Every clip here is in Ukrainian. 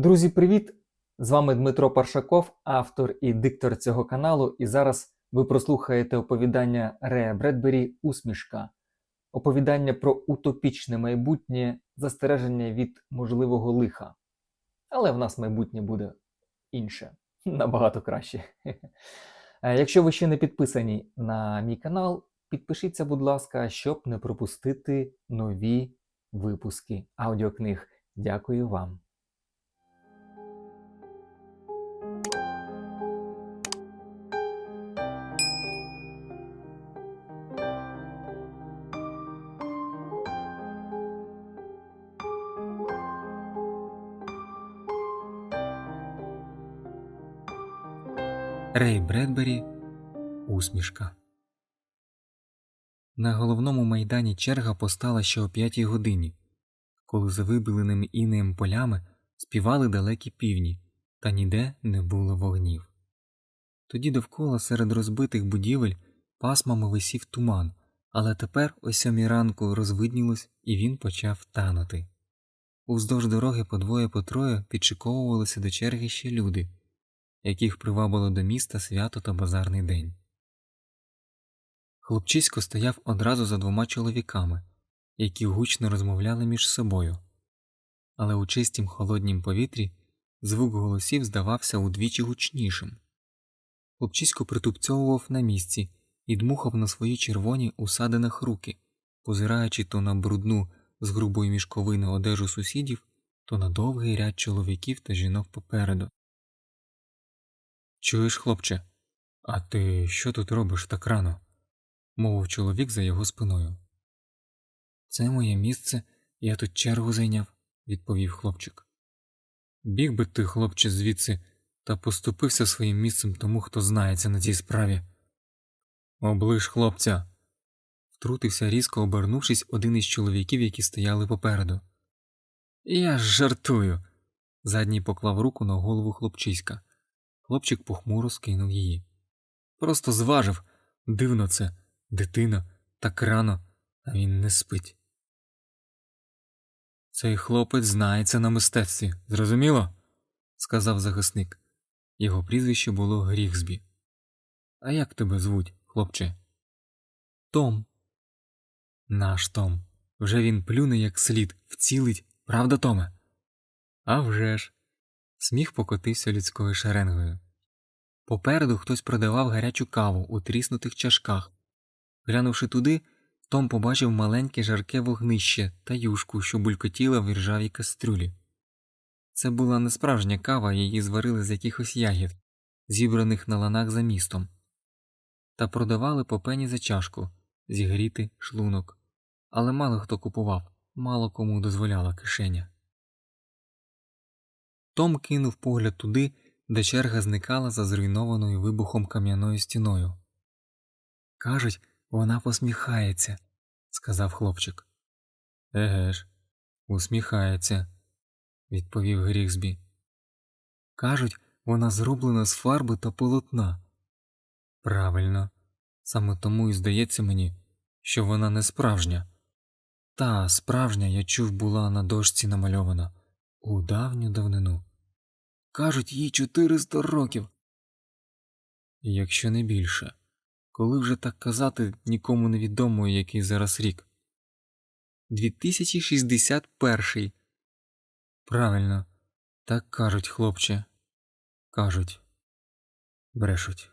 Друзі, привіт! З вами Дмитро Паршаков, автор і диктор цього каналу. І зараз ви прослухаєте оповідання Рея Бредбері Усмішка, оповідання про утопічне майбутнє, застереження від можливого лиха. Але в нас майбутнє буде інше, набагато краще. Е, Якщо ви ще не підписані на мій канал, підпишіться, будь ласка, щоб не пропустити нові випуски аудіокниг. Дякую вам. Рей Бредбері Усмішка. На головному майдані черга постала ще о п'ятій годині, коли за вибіленими інеєм полями співали далекі півні, та ніде не було вогнів. Тоді довкола серед розбитих будівель пасмами висів туман, але тепер о сьомій ранку розвиднілось і він почав танути. Уздовж дороги по двоє по троє підшиковувалися до черги ще люди яких привабило до міста свято та базарний день. Хлопчисько стояв одразу за двома чоловіками, які гучно розмовляли між собою, але у чистім холоднім повітрі звук голосів здавався удвічі гучнішим. Хлопчисько притупцьовував на місці і дмухав на свої червоні у руки, позираючи то на брудну з грубої мішковини одежу сусідів, то на довгий ряд чоловіків та жінок попереду. Чуєш, хлопче, а ти що тут робиш так рано? мовив чоловік за його спиною. Це моє місце, я тут чергу зайняв, відповів хлопчик. Біг би ти, хлопче, звідси, та поступився своїм місцем тому, хто знається на цій справі. Оближ хлопця. втрутився різко обернувшись один із чоловіків, які стояли попереду. Я ж жартую. Задній поклав руку на голову хлопчиська. Хлопчик похмуро скинув її. Просто зважив дивно це, дитина, так рано, а він не спить. Цей хлопець знається на мистецтві, зрозуміло? сказав захисник. Його прізвище було Гріхсбі. А як тебе звуть, хлопче? Том. Наш Том. Вже він плюне як слід, вцілить, правда, Томе? «А вже ж!» Сміх покотився людською шеренгою. Попереду хтось продавав гарячу каву у тріснутих чашках. Глянувши туди, Том побачив маленьке жарке вогнище та юшку, що булькотіла в іржавій кастрюлі. Це була не справжня кава, її зварили з якихось ягід, зібраних на ланах за містом, та продавали по пені за чашку, зігріти шлунок. Але мало хто купував, мало кому дозволяла кишеня. Том кинув погляд туди, де черга зникала за зруйнованою вибухом кам'яною стіною. Кажуть, вона посміхається, сказав хлопчик. Еге ж, усміхається, відповів Грігсбі. Кажуть, вона зроблена з фарби та полотна. Правильно, саме тому і здається мені, що вона не справжня. Та справжня, я чув, була на дошці намальована у давню давнину. Кажуть, їй 400 років. Якщо не більше. Коли вже так казати нікому не відомо, який зараз рік. 2061. Правильно, так кажуть, хлопче. Кажуть. Брешуть.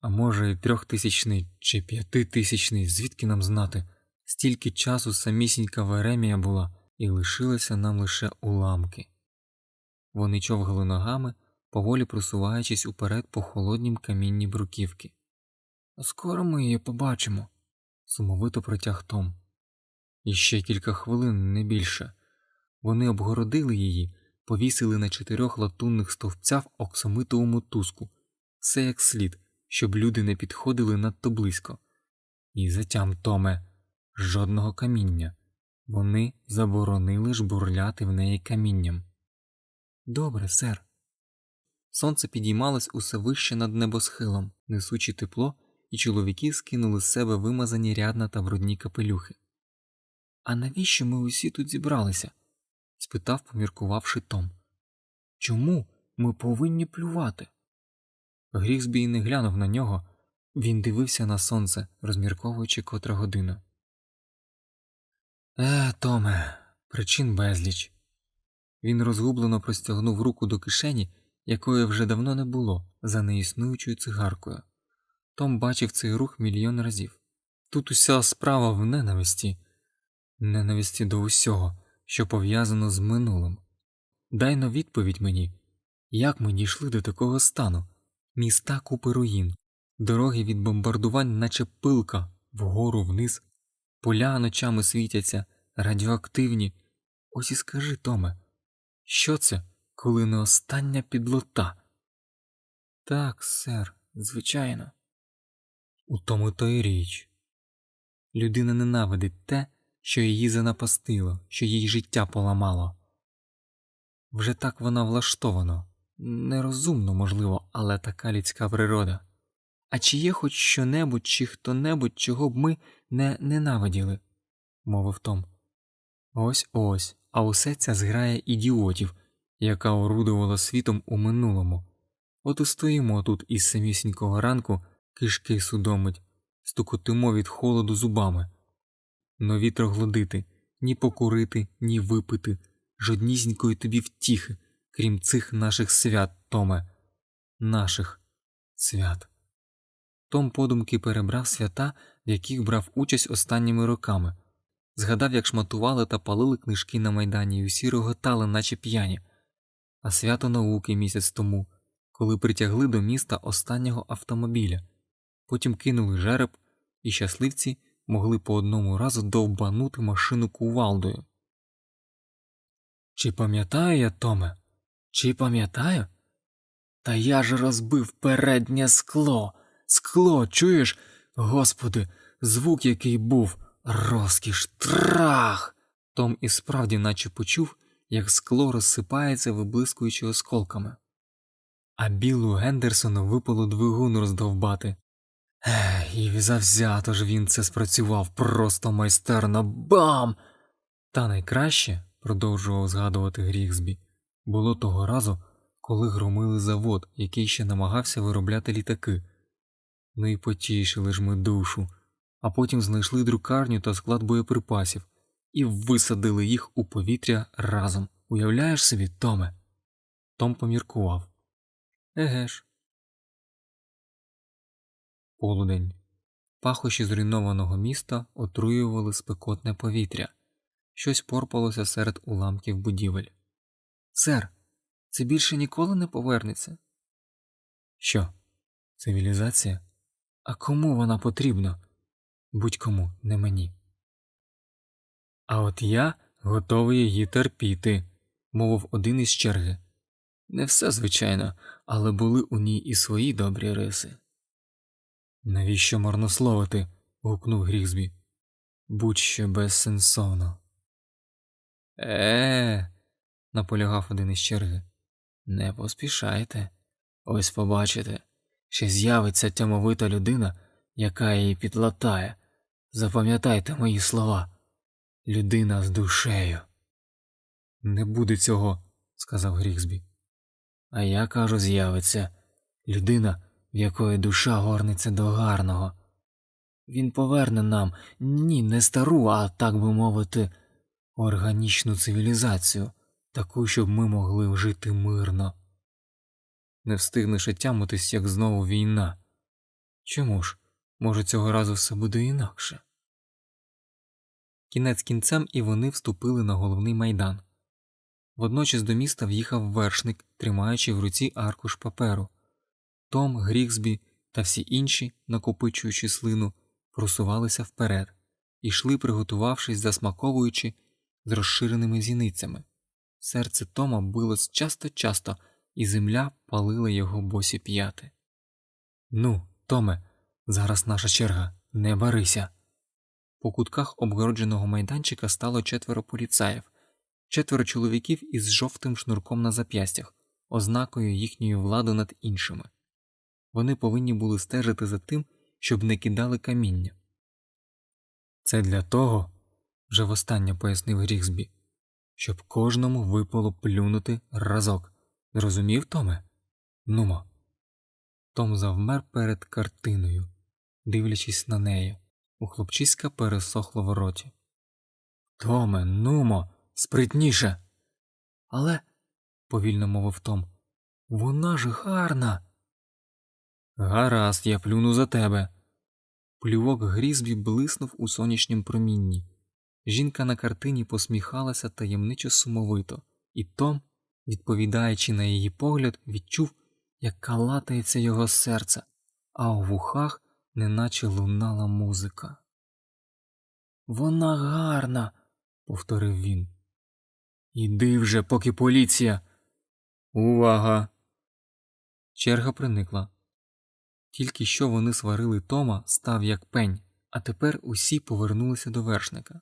А може, і трьохтисячний чи п'ятитисячний, звідки нам знати? Стільки часу самісінька Веремія була, і лишилися нам лише уламки. Вони човгали ногами, поволі просуваючись уперед по холоднім камінні бруківки. Скоро ми її побачимо, сумовито протяг Том. І ще кілька хвилин, не більше. Вони обгородили її, повісили на чотирьох латунних стовпцях оксамитову мотузку, все як слід, щоб люди не підходили надто близько. І затям, Томе, жодного каміння. Вони заборонили жбурляти в неї камінням. Добре, сер. Сонце підіймалось усе вище над небосхилом, несучи тепло, і чоловіки скинули з себе вимазані рядна та брудні капелюхи. А навіщо ми усі тут зібралися? спитав, поміркувавши Том. Чому ми повинні плювати? Грізбі й не глянув на нього, він дивився на сонце, розмірковуючи котра година. Е, Томе, причин безліч. Він розгублено простягнув руку до кишені, якої вже давно не було, за неіснуючою цигаркою. Том бачив цей рух мільйон разів. Тут уся справа в ненависті, ненависті до усього, що пов'язано з минулим. Дай на відповідь мені, як ми дійшли до такого стану, міста купи руїн, дороги від бомбардувань, наче пилка, вгору вниз, поля ночами світяться, радіоактивні. Ось і скажи, Томе, що це, коли не остання підлота? Так, сер, звичайно. У тому то й річ. Людина ненавидить те, що її занапастило, що їй життя поламало. Вже так вона влаштовано, нерозумно, можливо, але така людська природа. А чи є хоч що-небудь чи хто-небудь, чого б ми не ненавиділи? мовив Том. Ось ось, а усе ця зграя ідіотів, яка орудувала світом у минулому. От і стоїмо тут із самісінького ранку, кишки судомить, стукотимо від холоду зубами. Нові троглодити, ні покурити, ні випити, жоднісінької тобі втіхи, крім цих наших свят, Томе, наших свят. Том подумки перебрав свята, в яких брав участь останніми роками, згадав, як шматували та палили книжки на майдані і усі реготали, наче п'яні, а свято науки місяць тому, коли притягли до міста останнього автомобіля, потім кинули жереб, і щасливці могли по одному разу довбанути машину кувалдою. Чи пам'ятаю я, Томе? Чи пам'ятаю? Та я ж розбив переднє скло. Скло, чуєш? Господи, звук який був, розкіш, трах. Том і справді наче почув, як скло розсипається, виблискуючи осколками. А білу Гендерсону випало двигун роздовбати. Ех, і завзято ж він це спрацював просто майстерно бам! Та найкраще, продовжував згадувати Грігсбі, було того разу, коли громили завод, який ще намагався виробляти літаки. Ну і потішили ж ми душу, а потім знайшли друкарню та склад боєприпасів і висадили їх у повітря разом. Уявляєш собі, Томе? Том поміркував. Еге ж. Полудень. Пахощі зруйнованого міста отруювали спекотне повітря. Щось порпалося серед уламків будівель. Сер, це більше ніколи не повернеться. Що? Цивілізація? А кому вона потрібна? Будь-кому, не мені. А от я готовий її терпіти, мовив один із черги. Не все, звичайно, але були у ній і свої добрі риси. Навіщо марнословити? гукнув Грізбі. Будь що безсенсовно. Е, наполягав один із черги. Не поспішайте. Ось побачите, ще з'явиться тямовита людина, яка її підлатає. Запам'ятайте мої слова. Людина з душею. Не буде цього, сказав Грігсбі. А я кажу, з'явиться людина, в якої душа горниться до гарного. Він поверне нам ні, не стару, а так би мовити, органічну цивілізацію, таку, щоб ми могли жити мирно. Не встигнеш отямитись, як знову війна. Чому ж? Може, цього разу все буде інакше? Кінець кінцем і вони вступили на головний майдан. Водночас до міста в'їхав вершник, тримаючи в руці аркуш паперу. Том, Гріксбі та всі інші, накопичуючи слину, просувалися вперед, ішли, приготувавшись, засмаковуючи з розширеними зіницями. Серце Тома билось часто-часто, і земля палила його босі п'яти. Ну, Томе, зараз наша черга, не барися. По кутках обгородженого майданчика стало четверо поліцаїв, четверо чоловіків із жовтим шнурком на зап'ястях, ознакою їхньої влади над іншими. Вони повинні були стежити за тим, щоб не кидали каміння. Це для того, вже востаннє пояснив Грігсбі, щоб кожному випало плюнути разок, Зрозумів, Томе? Нумо. Том завмер перед картиною, дивлячись на неї. У хлопчиська пересохло в роті. Томе, нумо, спритніше. Але, повільно мовив Том, вона ж гарна. Гаразд, я плюну за тебе. Плювок Грізбі блиснув у сонячнім промінні. Жінка на картині посміхалася таємничо сумовито, і Том, відповідаючи на її погляд, відчув, як калатається його серце, а у вухах неначе лунала музика. Вона гарна, повторив він. Іди вже, поки поліція. Увага! Черга приникла. Тільки що вони сварили Тома, став як пень, а тепер усі повернулися до вершника.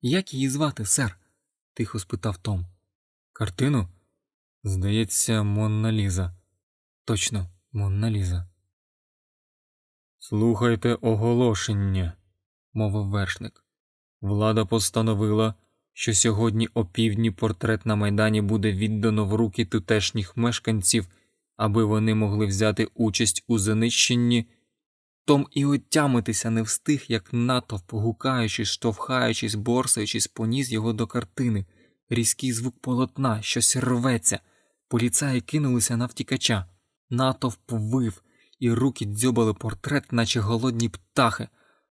Як її звати, сер? тихо спитав Том. Картину? Здається, Монна Ліза. Точно, Монна Ліза. Слухайте оголошення, мовив вершник. Влада постановила, що сьогодні опівдні портрет на майдані буде віддано в руки тутешніх мешканців, аби вони могли взяти участь у занищенні. Том і отямитися не встиг, як натовп, гукаючись, штовхаючись, борсаючись, поніс його до картини. Різкий звук полотна, щось рветься. Поліцаї кинулися на втікача. Натовп вив, і руки дзьобали портрет, наче голодні птахи.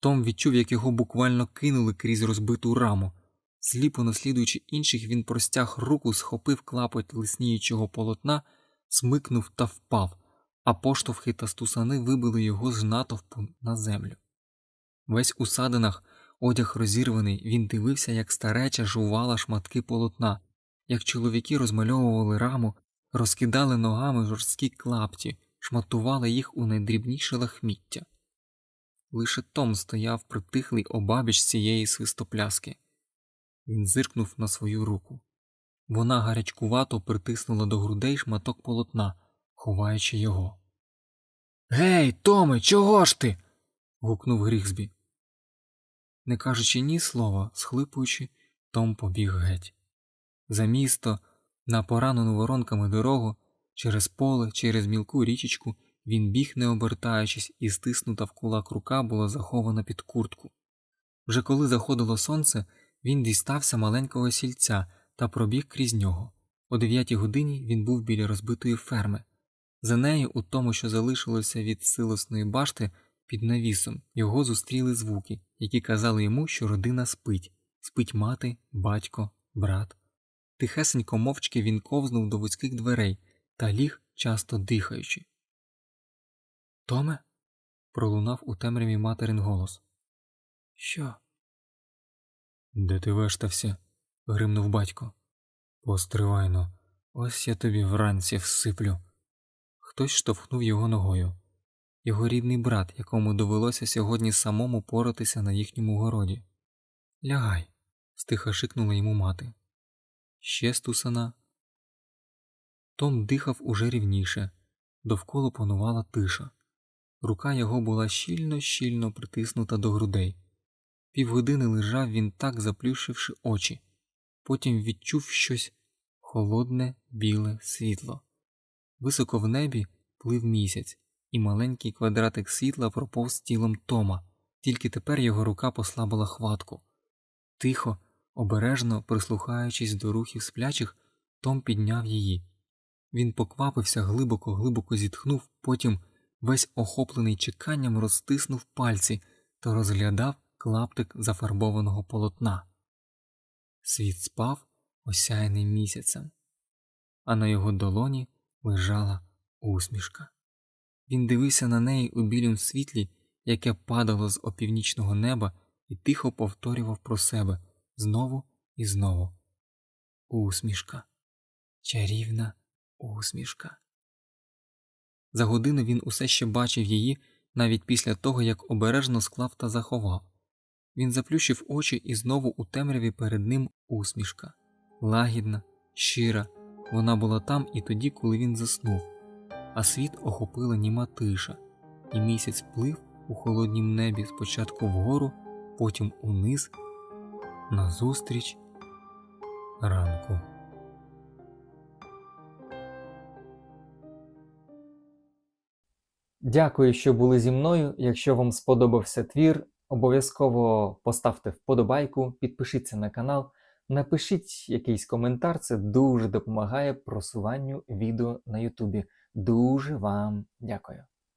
Том відчув, як його буквально кинули крізь розбиту раму. Сліпо наслідуючи інших, він простяг руку, схопив клапоть лисніючого полотна, смикнув та впав, а поштовхи та стусани вибили його з натовпу на землю. Весь у садинах, одяг розірваний, він дивився, як стареча жувала шматки полотна, як чоловіки розмальовували раму, розкидали ногами жорсткі клапті, шматували їх у найдрібніше лахміття. Лише Том стояв притихлий обабіч цієї свистопляски. Він зиркнув на свою руку. Вона гарячкувато притиснула до грудей шматок полотна, ховаючи його. Гей, Томе, чого ж ти? гукнув Грігсбі. Не кажучи ні слова, схлипуючи, Том побіг геть. За місто, на поранену воронками дорогу, через поле, через мілку річечку, він біг, не обертаючись, і стиснута в кулак рука була захована під куртку. Вже коли заходило сонце, він дістався маленького сільця та пробіг крізь нього. О дев'ятій годині він був біля розбитої ферми. За нею, у тому, що залишилося від силосної башти, під навісом, його зустріли звуки, які казали йому, що родина спить, спить мати, батько, брат. Тихесенько мовчки він ковзнув до вузьких дверей та ліг, часто дихаючи. Томе? пролунав у темряві материн голос. Що? Де ти вештався? гримнув батько. Постривайно, ось я тобі вранці всиплю. Хтось штовхнув його ногою. Його рідний брат, якому довелося сьогодні самому поротися на їхньому городі. Лягай, стиха шикнула йому мати. Ще стусана. Том дихав уже рівніше, довкола панувала тиша. Рука його була щільно щільно притиснута до грудей. Півгодини лежав він так, заплющивши очі, потім відчув щось холодне, біле світло. Високо в небі плив місяць, і маленький квадратик світла проповз тілом Тома, тільки тепер його рука послабила хватку. Тихо, обережно прислухаючись до рухів сплячих, Том підняв її. Він поквапився, глибоко, глибоко зітхнув, потім, весь охоплений чеканням, розтиснув пальці та розглядав клаптик зафарбованого полотна. Світ спав, осяяний місяцем, а на його долоні лежала усмішка. Він дивився на неї у білім світлі, яке падало з опівнічного неба, і тихо повторював про себе знову і знову. Усмішка, чарівна усмішка. За годину він усе ще бачив її навіть після того, як обережно склав та заховав. Він заплющив очі і знову у темряві перед ним усмішка. Лагідна, щира, вона була там і тоді, коли він заснув, а світ охопила німа тиша, і місяць плив у холоднім небі спочатку вгору, потім униз, назустріч ранку. Дякую, що були зі мною. Якщо вам сподобався твір, обов'язково поставте вподобайку, підпишіться на канал, напишіть якийсь коментар, це дуже допомагає просуванню відео на Ютубі. Дуже вам дякую.